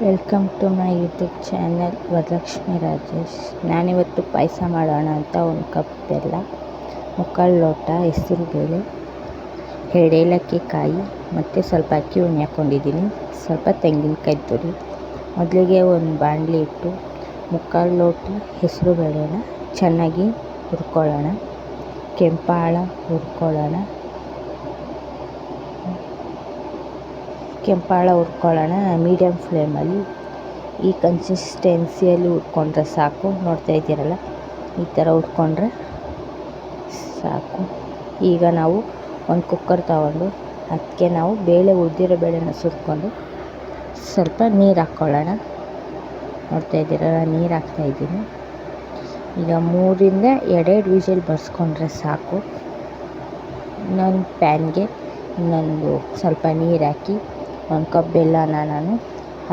Welcome to my YouTube channel Varalakshmi Rajesh ನಾನಿವತ್ತು ಪಾಯಸ ಮಾಡೋಣ ಅಂತ ಒಂದು ಕಪ್ ಬೆಲ್ಲ, ಮುಕ್ಕಾಲು ಲೋಟ ಹೆಸರುಬೇಳೆ ಎರಡು ಏಲಕ್ಕಿ ಕಾಯಿ, ಮತ್ತು ಸ್ವಲ್ಪ ಅಕ್ಕಿ ಹುಣಿ ಹಾಕ್ಕೊಂಡಿದ್ದೀನಿ ಸ್ವಲ್ಪ ತೆಂಗಿನಕಾಯಿ ತುರಿ, ಮೊದಲಿಗೆ ಒಂದು ಬಾಣಲಿ ಇಟ್ಟು ಮುಕ್ಕಾಲು ಲೋಟ ಹೆಸರುಬೇಳೆನ ಚೆನ್ನಾಗಿ ಹುರ್ಕೊಳ್ಳೋಣ. ಕೆಂಪಾಳ ಹುರ್ಕೊಳ್ಳೋಣ. ಕೆಂಪಾಳ ಹುರ್ಕೊಳ್ಳೋಣ ಮೀಡಿಯಮ್ ಫ್ಲೇಮಲ್ಲಿ ಈ ಕನ್ಸಿಸ್ಟೆನ್ಸಿಯಲ್ಲಿ ಹುರ್ಕೊಂಡ್ರೆ ಸಾಕು. ನೋಡ್ತಾ ಇದ್ದೀರಲ್ಲ, ಈ ಥರ ಹುರ್ಕೊಂಡ್ರೆ ಸಾಕು. ಈಗ ನಾವು ಒಂದು ಕುಕ್ಕರ್ ತಗೊಂಡು, ಅದಕ್ಕೆ ನಾವು ಬೇಳೆ ಉದ್ದಿರೋ ಬೇಳೆನ ಸುರ್ಕೊಂಡು ಸ್ವಲ್ಪ ನೀರು ಹಾಕ್ಕೊಳ್ಳೋಣ. ನೋಡ್ತಾ ಇದ್ದೀರಲ್ಲ, ನೀರು ಹಾಕ್ತಾಯಿದ್ದೀನಿ ಈಗ ಮೂರಿಂದ ಎರಡೆರಡು ವಿಷಲ್ ಬರ್ಸ್ಕೊಂಡ್ರೆ ಸಾಕು. ಇನ್ನೊಂದು ಪ್ಯಾನ್ಗೆ ಇನ್ನೊಂದು ಸ್ವಲ್ಪ ನೀರು ಹಾಕಿ ಒಂದು ಕಪ್ ಬೆಲ್ಲನ ನಾನು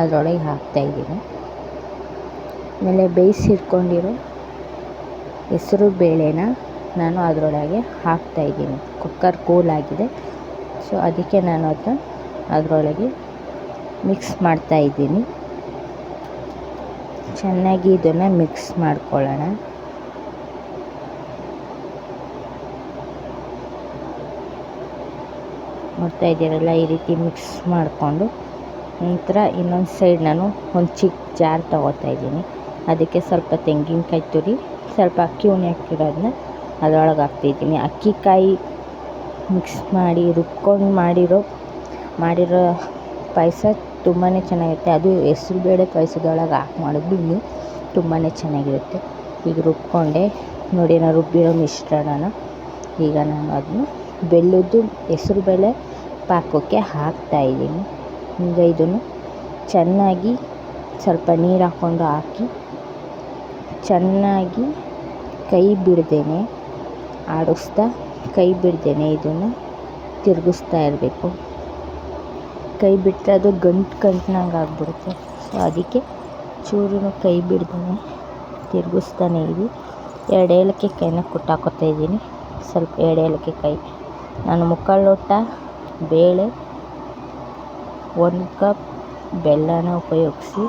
ಅದರೊಳಗೆ ಹಾಕ್ತಾಯಿದ್ದೀನಿ ಆಮೇಲೆ ಬೇಯಿಸಿಟ್ಕೊಂಡಿರೋ ಹೆಸರು ಬೇಳೆನ ನಾನು ಅದರೊಳಗೆ ಹಾಕ್ತಾಯಿದ್ದೀನಿ ಕುಕ್ಕರ್ ಆಗಿದೆ. ಸೊ ಅದಕ್ಕೆ ನಾನು ಅದನ್ನ ಅದರೊಳಗೆ ಮಿಕ್ಸ್ ಮಾಡ್ತಾಯಿದ್ದೀನಿ ಚೆನ್ನಾಗಿ ಇದನ್ನು ಮಿಕ್ಸ್ ಮಾಡ್ಕೊಳ್ಳೋಣ. ನೋಡ್ತಾ ಇದ್ದೀರಲ್ಲ, ಈ ರೀತಿ ಮಿಕ್ಸ್ ಮಾಡಿಕೊಂಡು. ನಂತರ ಇನ್ನೊಂದು ಸೈಡ್ ನಾನು ಒಂದು ಚಿಕ್ಕ ಜಾರ್ ತೊಗೋತಾ ಇದ್ದೀನಿ. ಅದಕ್ಕೆ ಸ್ವಲ್ಪ ತೆಂಗಿನಕಾಯಿ ತುರಿ, ಸ್ವಲ್ಪ ಅಕ್ಕಿ ಉಣಿ ಹಾಕಿರೋದನ್ನ ಅದರೊಳಗೆ ಹಾಕ್ತಿದ್ದೀನಿ ಅಕ್ಕಿಕಾಯಿ ಮಿಕ್ಸ್ ಮಾಡಿ, ರುಬ್ಕೊಂಡು ಮಾಡಿರೋ ಮಾಡಿರೋ ಪಾಯಸ ತುಂಬಾ ಚೆನ್ನಾಗಿರುತ್ತೆ. ಅದು ಹೆಸ್ರುಬೇಳೆ ಪಾಯಸದೊಳಗೆ ಹಾಕಿ ಮಾಡಿದ್ರು ಇನ್ನೂ ತುಂಬಾ ಚೆನ್ನಾಗಿರುತ್ತೆ. ಈಗ ರುಬ್ಕೊಂಡೆ, ನೋಡಿ ನಾನು ರುಬ್ಬಿರೋ ಮಿಶ್ರಣನ. ಈಗ ನಾನು ಅದನ್ನು ಬೆಲ್ಲದ್ದು ಹೆಸ್ರುಬೇಳೆ ಪಾಕಕ್ಕೆ ಹಾಕ್ತಾಯಿದ್ದೀನಿ ಈಗ ಇದನ್ನು ಚೆನ್ನಾಗಿ ಸ್ವಲ್ಪ ನೀರು ಹಾಕ್ಕೊಂಡು ಹಾಕಿ ಚೆನ್ನಾಗಿ ಕೈ ಬಿಡ್ದೇನೆ, ಆಡಿಸ್ತಾ ಕೈ ಬಿಡ್ದೇನೆ ಇದನ್ನು ತಿರುಗಿಸ್ತಾ ಇರಬೇಕು. ಕೈ ಬಿಟ್ಟರೆ ಅದು ಗಂಟು ಗಂಟ್ನಂಗೆ ಆಗಿಬಿಡುತ್ತೆ. ಸೊ ಅದಕ್ಕೆ ಚೂರು ಕೈ ಬಿಡ್ದೇನೆ, ತಿರುಗಿಸ್ತಾನೆ ಇರಿ ಎರಡು ಏಲಕ್ಕಿ ಕಾಯಿನ ಕುಟ್ಟಾಕೊತಾ ಇದ್ದೀನಿ. ಸ್ವಲ್ಪ ಎರಡು ಕಾಯಿ. ನಾನು ಮುಕ್ಕಾಲು ಲೋಟ ಬೇಳೆ, ಒಂದು ಕಪ್ ಬೆಲ್ಲನ ಉಪಯೋಗಿಸಿ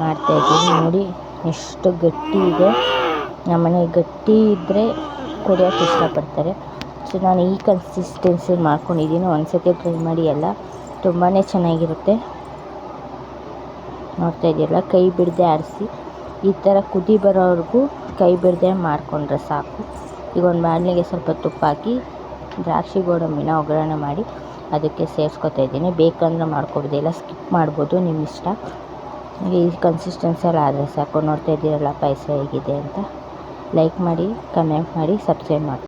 ಮಾಡ್ತಾಯಿದ್ದೀನಿ ನೋಡಿ, ಎಷ್ಟು ಗಟ್ಟಿ ಇದೆ. ನಮ್ಮನೆ ಗಟ್ಟಿ ಇದ್ದರೆ ಕುಡಿಯೋಕ್ಕೆ ಇಷ್ಟಪಡ್ತಾರೆ. ಸೊ ನಾನು ಈ ಕನ್ಸಿಸ್ಟೆನ್ಸಿ ಮಾಡ್ಕೊಂಡಿದ್ದೀನಿ. ಒಂದು ಸತಿ ಟ್ರೈ ಮಾಡಿ ಎಲ್ಲ ತುಂಬಾ ಚೆನ್ನಾಗಿರುತ್ತೆ. ನೋಡ್ತಾ ಇದೆಯಲ್ಲ ಕೈ ಬಿಡದೆ ಆಡಿಸಿ ಈ ಥರ ಕುದಿ ಬರೋವರೆಗೂ ಕೈ ಬಿಡದೆ ಮಾಡಿಕೊಂಡ್ರೆ ಸಾಕು. ಈಗ ಒಂದು ಬಾಣಲೆಗೆ ಸ್ವಲ್ಪ ತುಪ್ಪ ಹಾಕಿ ದ್ರಾಕ್ಷಿ ಗೋಡಂಬಿನ ಒಗ್ಗರಣೆ ಮಾಡಿ ಅದಕ್ಕೆ ಸೇರಿಸ್ಕೊತಾ ಇದ್ದೀನಿ. ಬೇಕಂದ್ರೆ ಮಾಡ್ಕೊಬೋದು ಇಲ್ಲ ಸ್ಕಿಪ್ ಮಾಡ್ಬೋದು ನಿಮ್ಮ ಇಷ್ಟ. ಈ ಕನ್ಸಿಸ್ಟೆನ್ಸಲ್ಲಿ ಆದರೆ ಸಾಕು. ನೋಡ್ತಾ ಇದ್ದೀರಲ್ಲ, ಪಾಯಸ ಹೇಗಿದೆ ಅಂತ. ಲೈಕ್ ಮಾಡಿ ಕಮೆಂಟ್ ಮಾಡಿ ಸಬ್ಸ್ಕ್ರೈಬ್ ಮಾಡಿ